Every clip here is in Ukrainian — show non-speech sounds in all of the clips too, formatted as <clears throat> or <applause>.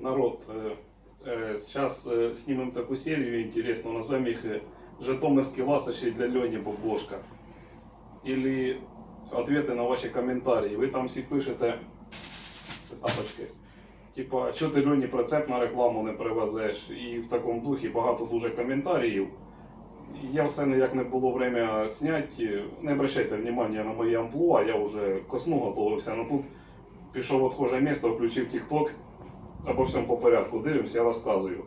Народ, э, э, сейчас э, снимем такую серию интересную, назовем их э, «Житомирские ласощи для Лени Бобошка». Или ответы на ваші коментарі. Ви там всі пишете тапочки. Типа, що ти Льоні прицеп на рекламу не привезеш? І в такому духі багато дуже коментарів. Я все ніяк не було время зняти. Не обращайте внимания на мої амплуа, я вже ко сну готувався. Ну тут пішов в отхоже місто, включив TikTok. Обо всьому по порядку дивимося, я розказую.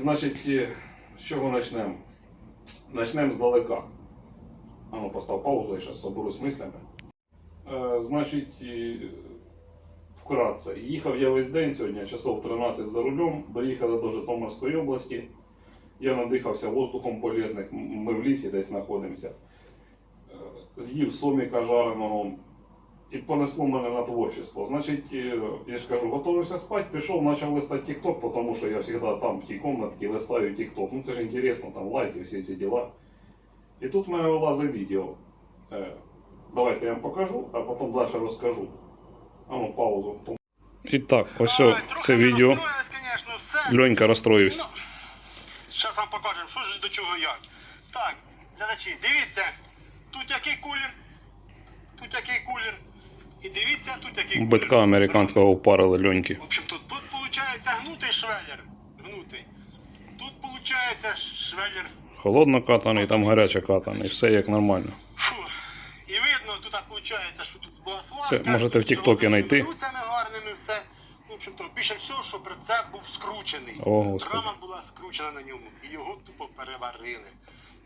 Значить, е, з чого почнемо? Почнемо здалека. А ну, постав паузу, я зараз соберусь мислями. Е, значить, е, вкратце. Їхав я весь день сьогодні, часов 13 за рулем, доїхали до Житомирської області. Я надихався воздухом полезних, ми в лісі десь знаходимося. З'їв соміка жареного і понесло мене на творчество. Значить, е, я ж кажу, готувався спати, пішов, почав листати TikTok, тому що я завжди там в тій кімнаті листаю TikTok. Ну це ж інтересно, там лайки, всі ці діла. І тут в мене вилазить відео. Е, Давайте я вам покажу, а потім далі розкажу. А ну, паузу. І так, ось Ой, трохи не розстроїлись, конечно, все. Льонька розстроївся. Ну, зараз вам покажемо, що ж до чого як. Так, глядачі, дивіться, Битка американського впарили Льоньки. В общем, тут, тут виходить гнутий швеллер. Гнутий. Тут виходить швеллер. Холодно катаний, там гаряче катаний, все як нормально. Фу. І видно, тут виходить, що тут була сварка. Це можете в Тіктокі знайти. Руцями гарними все. В общем-то, більше всього, що прицеп був скручений. О, Господи. Рама була скручена на ньому. І його тупо переварили.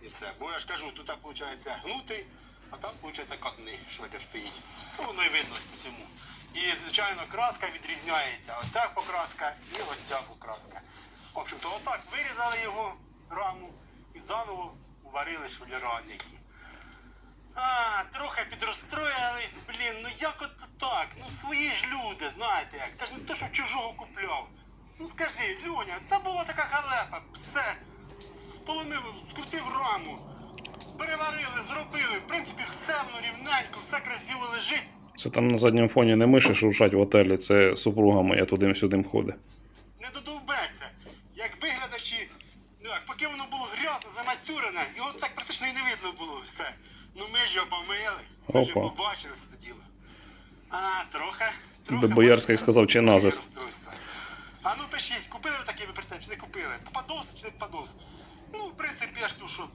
І все. Бо я ж кажу, тут виходить гнутий, а там виходить катний шведер стоїть. Ну, воно і видно по цьому. І, звичайно, краска відрізняється. Оця покраска і оця покраска. В общем-то, отак вирізали його раму і заново уварили швелеральники. А, трохи підрозстроїлись, блін, ну як от так? Ну свої ж люди, знаєте як. Це ж не то, що чужого купляв. Ну скажи, Льоня, та була така халепа, все. Поломив, скрутив раму. Переварили, зробили. В принципі, все воно рівненько, все красиво лежить. Це там на задньому фоні не миші шуршать в отелі, це супруга моя туди-сюди ходить. Не додовбеся. Як виглядачі, ну як, поки воно було грязне, заматюрене, його так практично і не видно було все. Ну ми ж його помили, ми ж його побачили це діло. А, трохи. трохи Би Боярський сказав, чи назис. А ну пишіть, купили ви такий ви чи не купили? Попадос чи не попадос? Ну, в принципі, я ж тут що.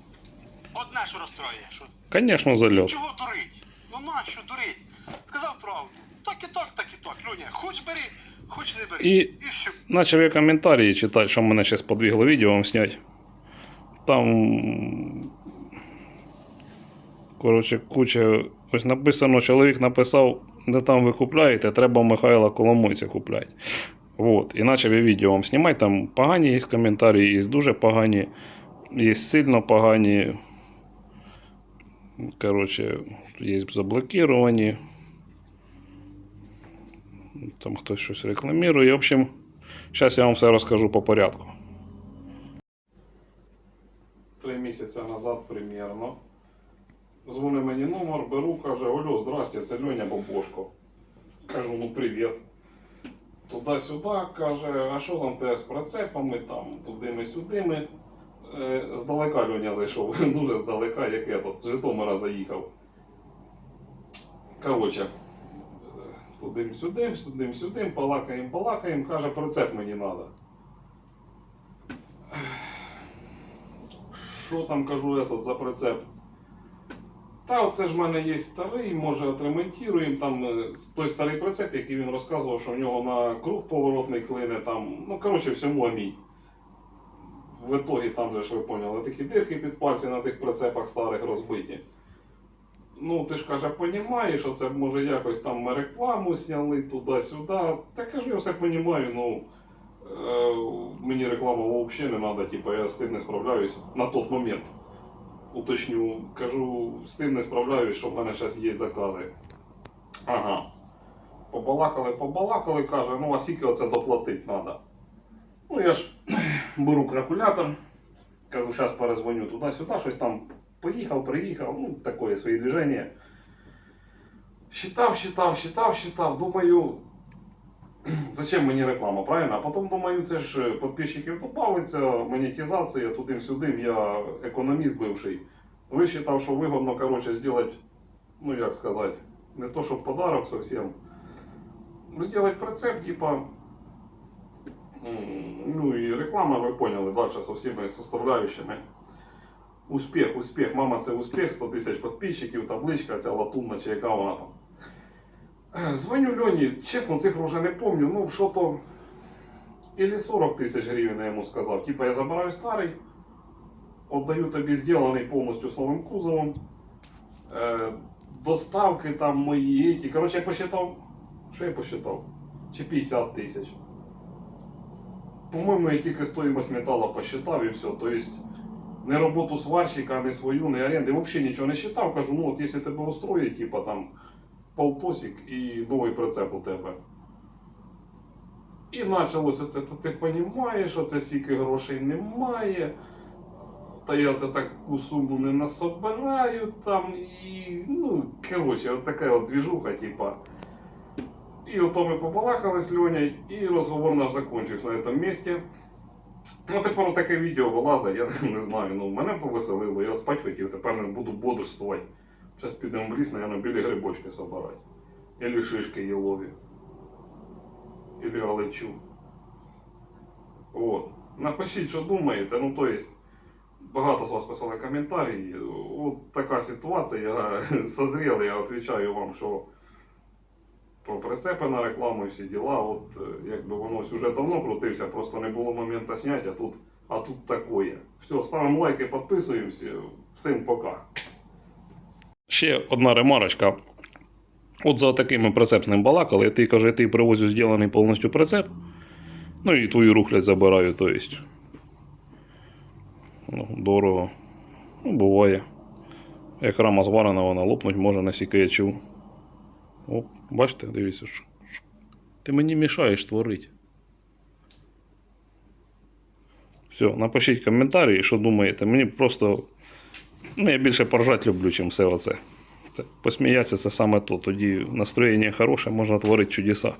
Одне, що розстроює, що Звісно, зальот. Чого дурить? Ну нащо дурить? Сказав правду. Так і так, так і так. Льоня, хоч бери, хоч не бери. І- і все. Начав я коментарі читати, що мене зараз подвигло відео вам зняти. Там. Коротше, куча. Ось написано, чоловік написав, де там ви купляєте, треба Михайла Коломойця купляти. От. І почав я відео вам знімати. Там погані є коментарі, є дуже погані, є сильно погані. Коротше, є заблокіровані. Там хтось щось рекламує. В общем, зараз я вам все розкажу по порядку. Три місяці назад примірно. Дзвонить мені номер, беру, каже, Олю, здрасте, це Льоня Бобошко. Кажу, ну привіт. Туди-сюди, каже, а що там те з прицепами, там, туди-ми-сюди-ми. Е, Здалека Льоня зайшов, <laughs> дуже здалека, як я тут з Житомира заїхав. Коротше, туди-сюди, туди-сюди, балакаємо, балакаємо, каже, прицеп мені треба. Що там кажу я тут за прицеп? Та оце ж в мене є старий, може отремонтуємо. Там е, той старий прицеп, який він розказував, що в нього на круг поворотний клине, там, ну коротше, всьому амінь. В итогі там же ж ви поняли, такі дирки під пальці на тих прицепах старих розбиті. Ну, ти ж каже, понімаєш, це може якось там рекламу зняли туди-сюди. Та кажу, я все понімаю, ну е, мені реклама взагалі не треба, типу, я з тим не справляюсь на той момент. Уточню, кажу, з тим не справляюсь, що в мене зараз є закази. Ага. Побалакали, побалакали, каже, ну а скільки оце доплатити треба. Ну, я ж <clears throat> беру калькулятор, кажу, зараз перезвоню туди-сюди, щось там поїхав, приїхав, ну, таке свої движення. Считав, считав, считав, считав, думаю, <clears throat> зачем мені реклама, правильно? А потім думаю, це ж підписчиків добавиться, монетизація, тудим-сюдим, я економіст бивший. Висчитав, що вигодно, короче, зробити, ну як сказати, не то, що подарок совсем. Сделать прицеп, типа, ну и реклама, вы поняли, дальше со всеми составляющими. Успіх, успіх, мама, це успіх, 100 тисяч підписчиків, табличка, ця латунна чи яка вона там. Е, Дзвоню Льоні, чесно, цифру вже не пам'ятаю, ну що то. Или 40 тисяч гривень я йому сказав. Типа я забираю старий, отдаю тобі зроблений повністю з новим кузовом. Е, доставки там мої. Ті. Коротше, я посчитав. Що я посчитав? Чи 50 тисяч. По-моєму, я тільки стоїмость металла посчитав і все. То не роботу сварщика, не свою, не оренди. Взагалі нічого не считав. Кажу, ну от якщо тебе устроїть, типа там полтосик і новий прицеп у тебе. І почалося це, та ти розумієш, що це стільки грошей немає. Та я це таку суму не насобираю там і. Ну, коротше, от така от двіжуха, типа. І ото ми побалакали з Льонею, і розговор наш закончився на цьому місці. Ну, тепер таке відео вилазить, я <laughs> не знаю. Ну, мене повеселило, я спать хотів, тепер не буду бодрствувати. Зараз підемо в ліс, наверное, білі грибочки собирати. Или шишки єлові. Или галичу. От. Напишіть, що думаєте. Ну, то есть, багато з вас писали коментарі. От така ситуація. Я <laughs> созрел, я відповідаю вам, що про прицепи на рекламу і всі діла. От е, якби воно уже давно крутився, просто не було моменту зняти, а тут, а тут такое. Все, ставимо лайки, підписуємося. Всім пока. Ще одна ремарочка. От за такими прицепним балакали, ти каже, ти привозю зроблений повністю прицеп. Ну і твою рухлядь забираю, то. Ну, дорого. Ну, буває. Як рама зварена, вона лопнуть може, наскільки я. О, бачите, дивіться, що. Ти мені мішаєш творити. Все, напишіть коментарі, що думаєте. Мені просто. Ну, я більше поржати люблю, чим все оце. Це, посміятися це саме то. Тоді настроєння хороше, можна творити чудеса.